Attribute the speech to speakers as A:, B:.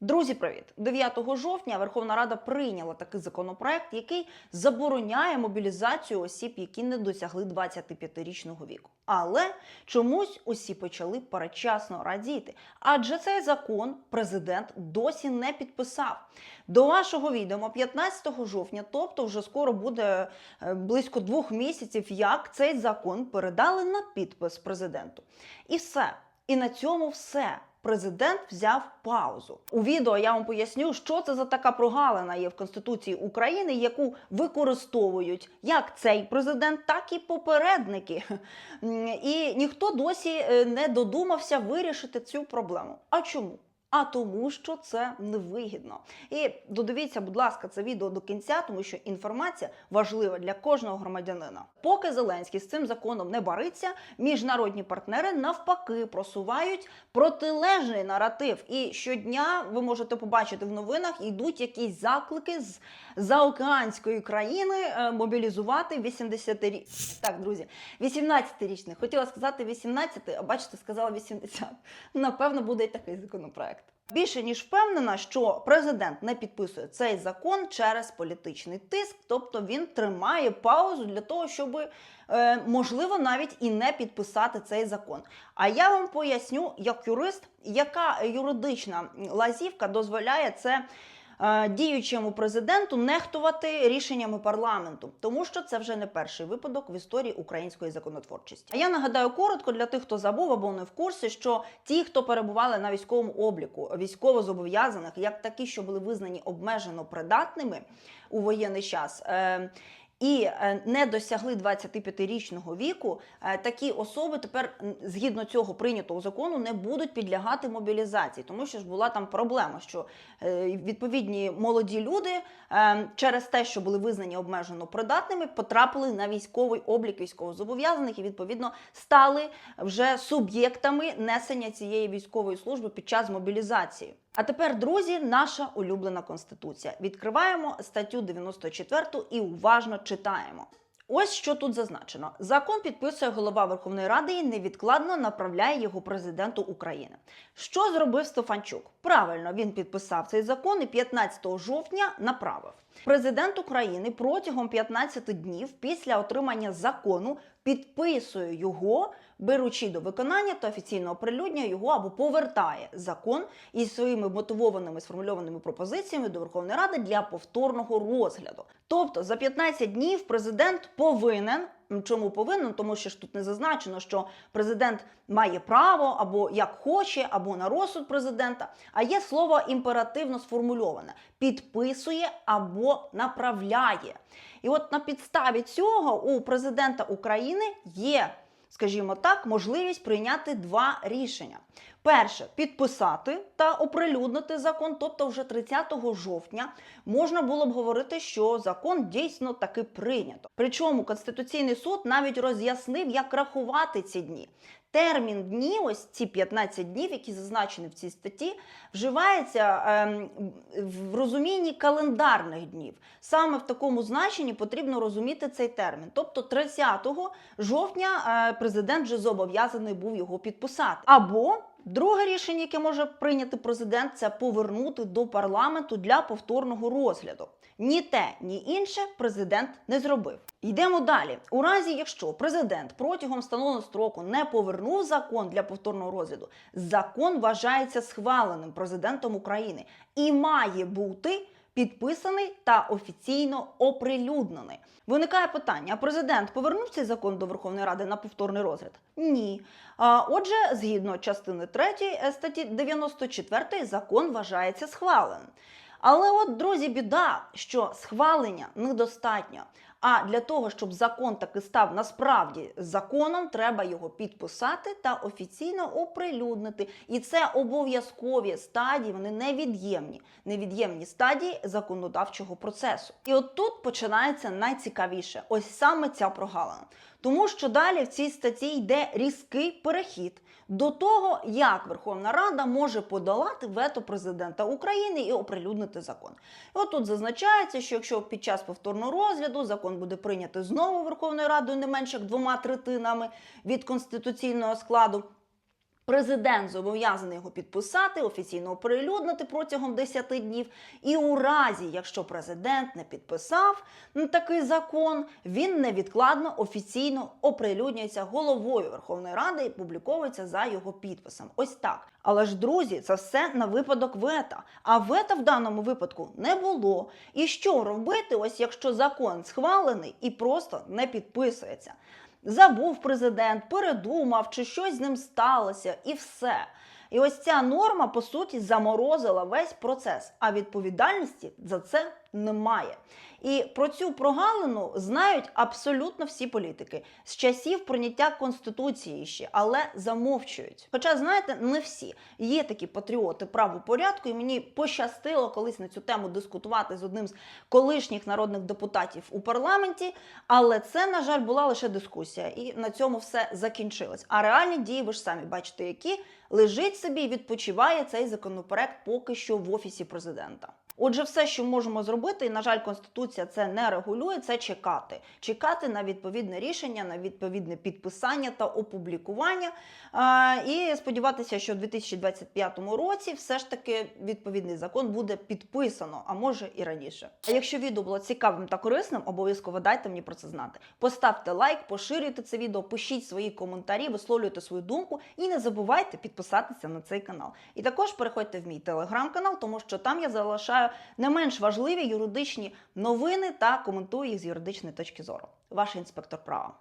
A: Друзі, привіт! 9 жовтня Верховна Рада прийняла такий законопроект, який забороняє мобілізацію осіб, які не досягли 25-річного віку. Але чомусь усі почали передчасно радіти, адже цей закон президент досі не підписав. До вашого відома 15 жовтня, тобто вже скоро буде е, близько двох місяців, як цей закон передали на підпис президенту. І все. І на цьому все. Президент взяв паузу. У відео я вам поясню, що це за така прогалина є в Конституції України, яку використовують як цей президент, так і попередники. І ніхто досі е, не додумався вирішити цю проблему. А чому? А тому, що це невигідно. І додивіться, будь ласка, це відео до кінця, тому що інформація важлива для кожного громадянина. Поки Зеленський з цим законом не бариться, міжнародні партнери навпаки просувають протилежний наратив. І щодня ви можете побачити в новинах йдуть якісь заклики з заокеанської країни е, мобілізувати 80 рі... Так, друзі, 18-річних. Хотіла сказати 18, а бачите, сказала 80. Напевно, буде і такий законопроект. Більше ніж впевнена, що президент не підписує цей закон через політичний тиск, тобто він тримає паузу для того, щоб е, можливо навіть і не підписати цей закон. А я вам поясню, як юрист, яка юридична лазівка дозволяє це. Е, Діючому президенту нехтувати рішеннями парламенту, тому що це вже не перший випадок в історії української законотворчості. А я нагадаю коротко для тих, хто забув або не в курсі, що ті, хто перебували на військовому обліку, військовозобов'язаних, як такі, що були визнані обмежено придатними у воєнний час. І е, не досягли 25-річного віку, е, такі особи тепер, згідно цього прийнятого закону, не будуть підлягати мобілізації, тому що ж була там проблема, що е, відповідні молоді люди через те, що були визнані обмежено придатними, потрапили на військовий облік військовозобов'язаних і відповідно стали вже суб'єктами несення цієї військової служби під час мобілізації. А тепер, друзі, наша улюблена конституція. Відкриваємо статтю 94 і уважно читаємо. Ось що тут зазначено: закон підписує голова Верховної Ради і невідкладно направляє його президенту України. Що зробив Стефанчук? Правильно, він підписав цей закон і 15 жовтня направив. Президент України протягом 15 днів після отримання закону підписує його, беручи до виконання та офіційно оприлюднює його або повертає закон із своїми мотивованими сформульованими пропозиціями до Верховної Ради для повторного розгляду. Тобто за 15 днів президент повинен. Чому повинен? Тому що ж тут не зазначено, що президент має право або як хоче, або на розсуд президента. А є слово імперативно сформульоване: підписує або направляє. І от на підставі цього у президента України є, скажімо так, можливість прийняти два рішення. Перше підписати та оприлюднити закон, тобто вже 30 жовтня можна було б говорити, що закон дійсно таки прийнято. Причому Конституційний суд навіть роз'яснив, як рахувати ці дні. Термін днів, ось ці 15 днів, які зазначені в цій статті, вживається ем, в розумінні календарних днів. Саме в такому значенні потрібно розуміти цей термін. Тобто 30 жовтня е, президент вже зобов'язаний був його підписати. Або Друге рішення, яке може прийняти президент, це повернути до парламенту для повторного розгляду. Ні те, ні інше президент не зробив. Йдемо далі. У разі, якщо президент протягом встановленого строку не повернув закон для повторного розгляду, закон вважається схваленим президентом України і має бути підписаний та офіційно оприлюднений. Виникає питання: президент повернув цей закон до Верховної Ради на повторний розгляд? Ні. А, Отже, згідно частини 3 статті 94 закон вважається схваленим. Але от, друзі, біда, що схвалення недостатньо. А для того, щоб закон таки став насправді законом, треба його підписати та офіційно оприлюднити. І це обов'язкові стадії, вони невід'ємні, невід'ємні стадії законодавчого процесу. І от тут починається найцікавіше, ось саме ця прогалина. Тому що далі в цій статті йде різкий перехід до того, як Верховна Рада може подолати вето президента України і оприлюднити закон. І от тут зазначається, що якщо під час повторного розгляду закон буде прийнятий знову Верховною Радою не менше як двома третинами від конституційного складу. Президент зобов'язаний його підписати, офіційно оприлюднити протягом 10 днів. І у разі, якщо президент не підписав такий закон, він невідкладно офіційно оприлюднюється головою Верховної Ради і публіковується за його підписом. Ось так. Але ж, друзі, це все на випадок вета. А вета в даному випадку не було. І що робити, ось якщо закон схвалений і просто не підписується? Забув президент, передумав, чи щось з ним сталося, і все. І ось ця норма, по суті, заморозила весь процес, а відповідальності за це немає. І про цю прогалину знають абсолютно всі політики з часів прийняття конституції ще, але замовчують. Хоча, знаєте, не всі є такі патріоти правопорядку, і мені пощастило колись на цю тему дискутувати з одним з колишніх народних депутатів у парламенті. Але це, на жаль, була лише дискусія, і на цьому все закінчилось. А реальні дії, ви ж самі бачите, які лежить собі і відпочиває цей законопроект поки що в офісі президента. Отже, все, що можемо зробити, і на жаль, конституція це не регулює, це чекати. Чекати на відповідне рішення, на відповідне підписання та опублікування. І сподіватися, що в 2025 році все ж таки відповідний закон буде підписано, а може і раніше. А якщо відео було цікавим та корисним, обов'язково дайте мені про це знати. Поставте лайк, поширюйте це відео, пишіть свої коментарі, висловлюйте свою думку і не забувайте підписатися на цей канал. І також переходьте в мій телеграм-канал, тому що там я залишаю не менш важливі юридичні новини та коментує їх з юридичної точки зору. Ваш інспектор права.